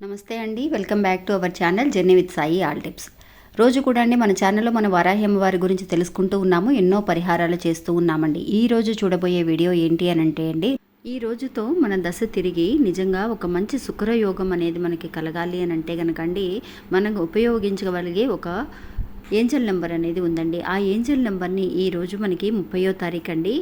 నమస్తే అండి. Welcome back to our channel journey with Sai all tips. రోజు కూడా అండి మన ఛానల్లో మన వారాహ్యం వారి గురించి తెలుసుకుంటూ ఉన్నాము ఎన్నో పరిహారాలు చేస్తూ ఉన్నామండి. ఈ రోజు చూడబోయే వీడియో ఏంటి అని అంటే అండి ఈ రోజుతో మన దశ తిరిగి నిజంగా ఒక మంచి శుక్రయోగం అనేది మనకి కలగాలి అని అంటే కనుకండి మనం ఉపయోగించగలిగే ఒక ఏంజల్ నెంబర్ అనేది ఉందండి. ఆ ఏంజల్ నెంబర్ని ఈ రోజు మనకి ముప్పయో తారీఖు అండి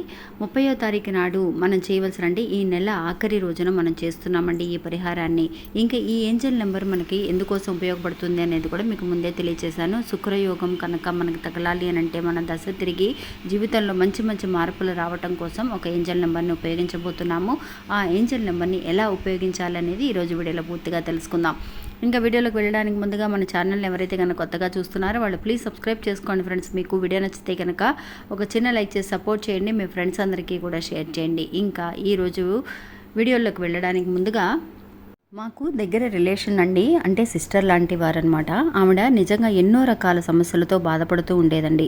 ముప్పయో తారీఖు నాడు మనం చేయవలసిన అంటే ఈ నెల ఆఖరి రోజున మనం చేస్తున్నామండి ఈ పరిహారాన్ని. ఇంకా ఈ ఏంజల్ నెంబర్ మనకి ఎందుకోసం ఉపయోగపడుతుంది అనేది కూడా మీకు ముందే తెలియజేశాను శుక్రయోగం కనుక మనకు తగలాలి అని అంటే మన దశ తిరిగి జీవితంలో మంచి మంచి మార్పులు రావటం కోసం ఒక ఏంజల్ నెంబర్ని ఉపయోగించబోతున్నాము. ఆ ఏంజల్ నెంబర్ని ఎలా ఉపయోగించాలనేది ఈరోజు వీడియోలో పూర్తిగా తెలుసుకుందాం. ఇంకా వీడియోలోకి వెళ్ళడానికి ముందుగా మన ఛానల్ ఎవరైతే కనుక కొత్తగా చూస్తున్నారో వాళ్ళు ప్లీజ్ సబ్స్క్రైబ్ చేసుకోండి ఫ్రెండ్స్ మీకు వీడియో నచ్చితే కనుక ఒక చిన్న లైక్ చేసి సపోర్ట్ చేయండి. మీ ఫ్రెండ్స్ అందరికీ కూడా షేర్ చేయండి. ఇంకా ఈరోజు వీడియోలోకి వెళ్ళడానికి ముందుగా మాకు దగ్గర రిలేషన్ అండి. అంటే సిస్టర్ లాంటి వారనమాట ఆవిడ నిజంగా ఎన్నో రకాల సమస్యలతో బాధపడుతూ ఉండేదండి.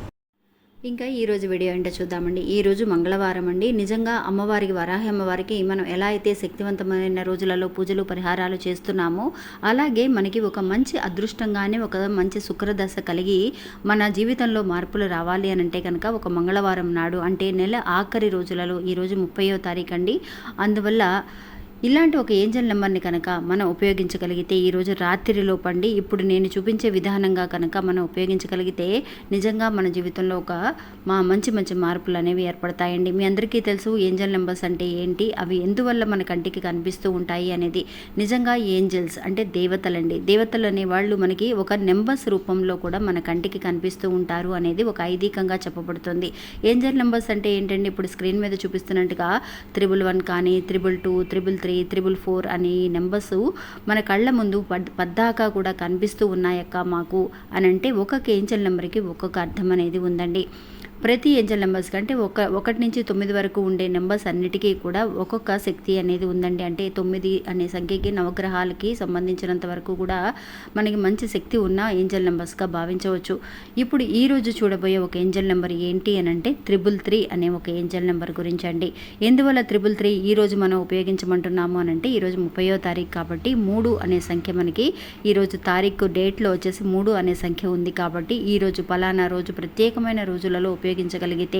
ఇంకా ఈరోజు వీడియో ఏంటో చూద్దామండి. ఈరోజు మంగళవారం అండి. నిజంగా అమ్మవారికి వరాహి అమ్మవారికి మనం ఎలా అయితే శక్తివంతమైన రోజులలో పూజలు పరిహారాలు చేస్తున్నామో అలాగే మనకి ఒక మంచి అదృష్టంగానే ఒక మంచి శుక్రదశ కలిగి మన జీవితంలో మార్పులు రావాలి అని అంటే కనుక ఒక మంగళవారం నాడు అంటే నెల ఆఖరి రోజులలో ఈరోజు ముప్పయో తారీఖు అండి అందువల్ల ఇలాంటి ఒక ఏంజల్ నెంబర్ని కనుక మనం ఉపయోగించగలిగితే ఈరోజు రాత్రిలో పండి ఇప్పుడు నేను చూపించే విధానంగా కనుక మనం ఉపయోగించగలిగితే నిజంగా మన జీవితంలో ఒక మా మంచి మంచి మార్పులు అనేవి ఏర్పడతాయండి. మీ అందరికీ తెలుసు ఏంజల్ నెంబర్స్ అంటే ఏంటి? అవి ఎందువల్ల మన కంటికి కనిపిస్తూ ఉంటాయి అనేది. నిజంగా ఏంజల్స్ అంటే దేవతలండి. దేవతలు అనే వాళ్ళు మనకి ఒక నెంబర్స్ రూపంలో కూడా మన కంటికి కనిపిస్తూ ఉంటారు అనేది ఒక ఐదీకంగా చెప్పబడుతుంది. ఏంజల్ నెంబర్స్ అంటే ఏంటండి? ఇప్పుడు స్క్రీన్ మీద చూపిస్తున్నట్టుగా త్రిబుల్ వన్ కానీ triple two triple three triple four అనే నెంబర్స్ మన కళ్ళ ముందు పద్ పద్దాకా కూడా కనిపిస్తూ ఉన్నాయక్క మాకు అని అంటే ఒక్కొక్క ఏంజల్ నెంబర్కి ఒక్కొక్క అర్థం అనేది ఉందండి. ప్రతి ఏంజల్ నెంబర్స్ కంటే ఒక ఒకటి నుంచి తొమ్మిది వరకు ఉండే నెంబర్స్ అన్నిటికీ కూడా ఒక్కొక్క శక్తి అనేది ఉందండి. అంటే తొమ్మిది అనే సంఖ్యకి నవగ్రహాలకి సంబంధించినంత వరకు కూడా మనకి మంచి శక్తి ఉన్న ఏంజల్ నెంబర్స్గా భావించవచ్చు. ఇప్పుడు ఈ రోజు చూడబోయే ఒక ఏంజల్ నెంబర్ ఏంటి అని అంటే త్రిబుల్ త్రీ అనే ఒక ఏంజల్ నెంబర్ గురించి అండి. ఎందువల్ల త్రిబుల్ త్రీ ఈ రోజు మనం ఉపయోగించమంటున్నాము అని అంటే ఈరోజు ముప్పయో తారీఖు కాబట్టి మూడు అనే సంఖ్య మనకి ఈరోజు తారీఖు డేట్లో వచ్చేసి మూడు అనే సంఖ్య ఉంది కాబట్టి ఈరోజు పలానా రోజు ప్రత్యేకమైన రోజులలో ఉపయోగించగలిగితే.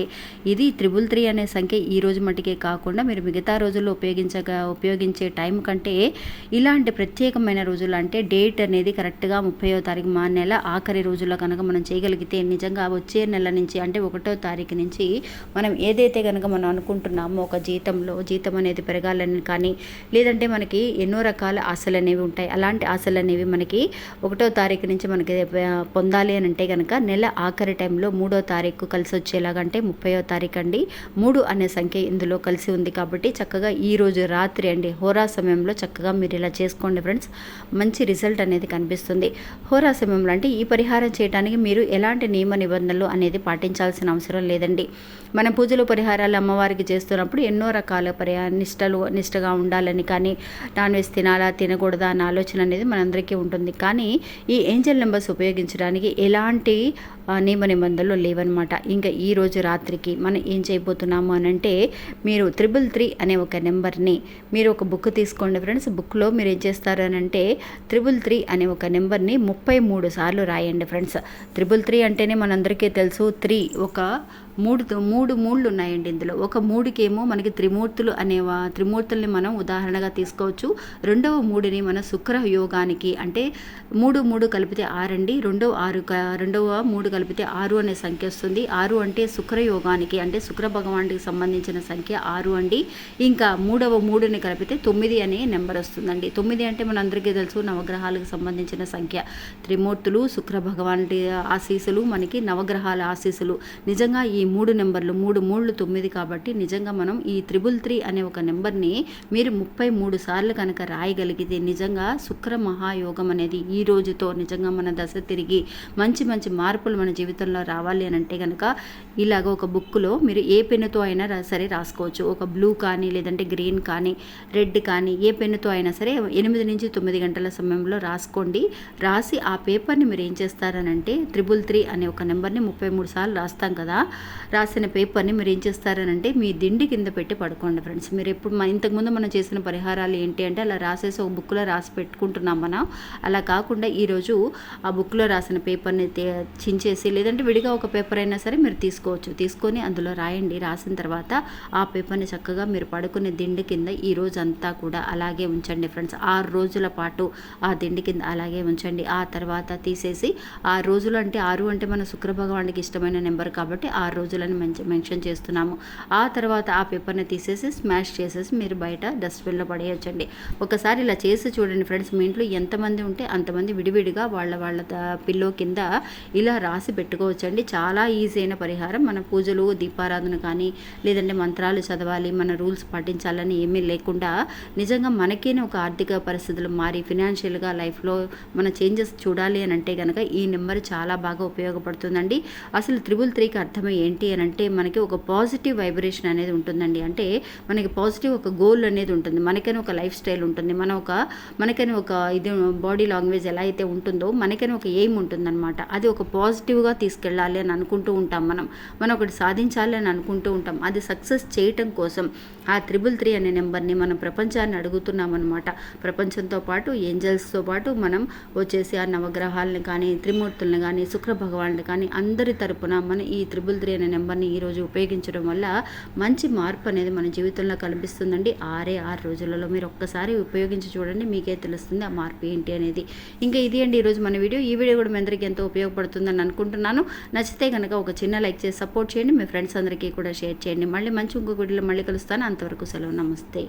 ఇది త్రిబుల్ త్రీ అనే సంఖ్య ఈ రోజు మటుకే కాకుండా మీరు మిగతా రోజుల్లో ఉపయోగించగా ఉపయోగించే టైం కంటే ఇలాంటి ప్రత్యేకమైన రోజులు అంటే డేట్ అనేది కరెక్ట్గా ముప్పయో తారీఖు మా నెల ఆఖరి రోజుల్లో కనుక మనం చేయగలిగితే నిజంగా వచ్చే నెల నుంచి అంటే ఒకటో తారీఖు నుంచి మనం ఏదైతే కనుక మనం అనుకుంటున్నామో ఒక జీతంలో జీతం అనేది పెరగాలని కానీ లేదంటే మనకి ఎన్నో రకాల ఆశలు అనేవి ఉంటాయి. అలాంటి ఆశలు అనేవి మనకి ఒకటో తారీఖు నుంచి మనకి పొందాలి అని అంటే కనుక నెల ఆఖరి టైంలో మూడో తారీఖు కలిసి వచ్చేలాగంటే ముప్పయో తారీఖు అండి మూడు అనే సంఖ్య ఇందులో కలిసి ఉంది కాబట్టి చక్కగా ఈరోజు రాత్రి అండి. హోరా సమయంలో చక్కగా మీరు ఇలా చేసుకోండి ఫ్రెండ్స్. మంచి రిజల్ట్ అనేది కనిపిస్తుంది. హోరా సమయంలో అంటే ఈ పరిహారం చేయడానికి మీరు ఎలాంటి నియమ నిబంధనలు అనేది పాటించాల్సిన అవసరం లేదండి. మన పూజలు పరిహారాలు అమ్మవారికి చేస్తున్నప్పుడు ఎన్నో రకాల పరిహార నిష్టలు నిష్టగా ఉండాలని కానీ నాన్ వెజ్ తినాలా తినకూడదా అన్న ఆలోచన అనేది మనందరికీ ఉంటుంది. కానీ ఈ ఏంజల్ నెంబర్స్ ఉపయోగించడానికి ఎలాంటి నియమ నిబంధనలు లేవన్నమాట. ఇంకా ఈరోజు రాత్రికి మనం ఏం చేయబోతున్నాము అని అంటే మీరు త్రిబుల్ త్రీ అనే ఒక నెంబర్ని మీరు ఒక బుక్ తీసుకోండి ఫ్రెండ్స్. బుక్లో మీరు ఏం చేస్తారు అని అంటే త్రిబుల్ త్రీ అనే ఒక నెంబర్ని ముప్పై మూడు సార్లు రాయండి ఫ్రెండ్స్. త్రిబుల్ త్రీ అంటేనే మనందరికీ తెలుసు త్రీ ఒక మూడు మూడు మూళ్ళు ఉన్నాయండి ఇందులో. ఒక మూడుకేమో మనకి త్రిమూర్తులు అనే త్రిమూర్తుల్ని మనం ఉదాహరణగా తీసుకోవచ్చు. రెండవ మూడుని మన శుక్ర యోగానికి అంటే మూడు మూడు కలిపితే ఆరు అండి రెండవ ఆరు రెండవ మూడు కలిపితే ఆరు అనే సంఖ్య వస్తుంది. ఆరు అంటే శుక్ర యోగానికి అంటే శుక్ర భగవానికి సంబంధించిన సంఖ్య ఆరు అండి. ఇంకా మూడవ మూడుని కలిపితే తొమ్మిది అనే నెంబర్ వస్తుందండి. తొమ్మిది అంటే మన అందరికీ తెలుసు నవగ్రహాలకు సంబంధించిన సంఖ్య. త్రిమూర్తులు శుక్ర భగవానుడి ఆశీసులు మనకి నవగ్రహాల ఆశీసులు నిజంగా ఈ ఈ మూడు నెంబర్లు మూడు మూడు తొమ్మిది కాబట్టి నిజంగా మనం ఈ త్రిబుల్ త్రీ అనే ఒక నెంబర్ని మీరు ముప్పై మూడు సార్లు కనుక రాయగలిగితే నిజంగా శుక్ర మహాయోగం అనేది ఈ రోజుతో నిజంగా మన దశ తిరిగి మంచి మంచి మార్పులు మన జీవితంలో రావాలి అని అంటే కనుక ఇలాగ ఒక బుక్లో మీరు ఏ పెన్నుతో అయినా సరే రాసుకోవచ్చు. ఒక బ్లూ కానీ లేదంటే గ్రీన్ కానీ రెడ్ కానీ ఏ పెన్నుతో అయినా సరే ఎనిమిది నుంచి తొమ్మిది గంటల సమయంలో రాసుకోండి. రాసి ఆ పేపర్ని మీరు ఏం చేస్తారనంటే త్రిబుల్ త్రీ అనే ఒక నెంబర్ని ముప్పై మూడు సార్లు రాస్తాం కదా. రాసిన పేపర్ని మీరు ఏం చేస్తారనంటే మీ దిండి కింద పెట్టి పడుకోండి ఫ్రెండ్స్. మీరు ఎప్పుడు ఇంతకుముందు మనం చేసిన పరిహారాలు ఏంటి అంటే అలా రాసేసి ఒక బుక్లో రాసి పెట్టుకుంటున్నాం మనం. అలా కాకుండా ఈరోజు ఆ బుక్లో రాసిన పేపర్ని చించేసి లేదంటే విడిగా ఒక పేపర్ అయినా సరే మీరు తీసుకోవచ్చు. తీసుకొని అందులో రాయండి. రాసిన తర్వాత ఆ పేపర్ని చక్కగా మీరు పడుకునే దిండి కింద ఈ రోజు అంతా కూడా అలాగే ఉంచండి ఫ్రెండ్స్. ఆరు రోజుల పాటు ఆ దిండి కింద అలాగే ఉంచండి. ఆ తర్వాత తీసేసి ఆ రోజులు అంటే ఆరు అంటే మన శుక్ర భగవానికి ఇష్టమైన నెంబర్ కాబట్టి ఆరు రోజులని మెన్షన్ చేస్తున్నాము. ఆ తర్వాత ఆ పేపర్ని తీసేసి స్మాష్ చేసేసి మీరు బయట డస్ట్బిన్లో పడేయచ్చండి. ఒకసారి ఇలా చేసి చూడండి ఫ్రెండ్స్ మీ ఇంట్లో ఎంతమంది ఉంటే అంతమంది విడివిడిగా వాళ్ళ వాళ్ళ పిల్లో కింద ఇలా రాసి పెట్టుకోవచ్చండి. చాలా ఈజీ అయిన పరిహారం. మన పూజలు దీపారాధన కానీ లేదంటే మంత్రాలు చదవాలి మన రూల్స్ పాటించాలని ఏమీ లేకుండా నిజంగా మనకేనే ఒక ఆర్థిక పరిస్థితులు మారి ఫినాన్షియల్గా లైఫ్లో మన చేంజెస్ చూడాలి అని అంటే కనుక ఈ నెంబర్ చాలా బాగా ఉపయోగపడుతుందండి. అసలు త్రిబుల్ త్రీకి అర్థమై ఏంటి అని అంటే మనకి ఒక పాజిటివ్ వైబ్రేషన్ అనేది ఉంటుందండి. అంటే మనకి పాజిటివ్ ఒక గోల్ అనేది ఉంటుంది. మనకైనా ఒక లైఫ్ స్టైల్ ఉంటుంది. మన ఒక మనకైనా ఒక ఇది బాడీ లాంగ్వేజ్ ఎలా అయితే ఉంటుందో మనకైనా ఒక ఎయిమ్ ఉంటుందన్నమాట. అది ఒక పాజిటివ్గా తీసుకెళ్ళాలి అని అనుకుంటూ ఉంటాం మనం. మనం ఒకటి సాధించాలి అని అనుకుంటూ ఉంటాం. అది సక్సెస్ చేయటం కోసం ఆ త్రిబుల్ త్రీ అనే నెంబర్ని మనం ప్రపంచాన్ని అడుగుతున్నాం అనమాట ప్రపంచంతో పాటు ఏంజల్స్తో పాటు మనం వచ్చేసి ఆ నవగ్రహాలను కానీ త్రిమూర్తులను కానీ శుక్ర భగవాన్ని కానీ అందరి తరపున మన ఈ త్రిబుల్ త్రీ అనే నెంబర్ని ఈరోజు ఉపయోగించడం వల్ల మంచి మార్పు అనేది మన జీవితంలో కనిపిస్తుందండి. ఆరే ఆరు రోజులలో మీరు ఒక్కసారి ఉపయోగించి చూడండి మీకే తెలుస్తుంది ఆ మార్పు ఏంటి అనేది. ఇంకా ఇది అండి ఈరోజు మన వీడియో. ఈ వీడియో కూడా మీ అందరికీ ఎంతో ఉపయోగపడుతుందని అనుకుంటున్నాను. నచ్చితే కనుక ఒక చిన్న లైక్ చేసి సపోర్ట్ చేయండి. మీ ఫ్రెండ్స్ అందరికీ కూడా షేర్ చేయండి. మళ్ళీ మంచి ఇంకొక వీడియోలో మళ్ళీ కలుస్తాను. అంతవరకు సెలవు. నమస్తే.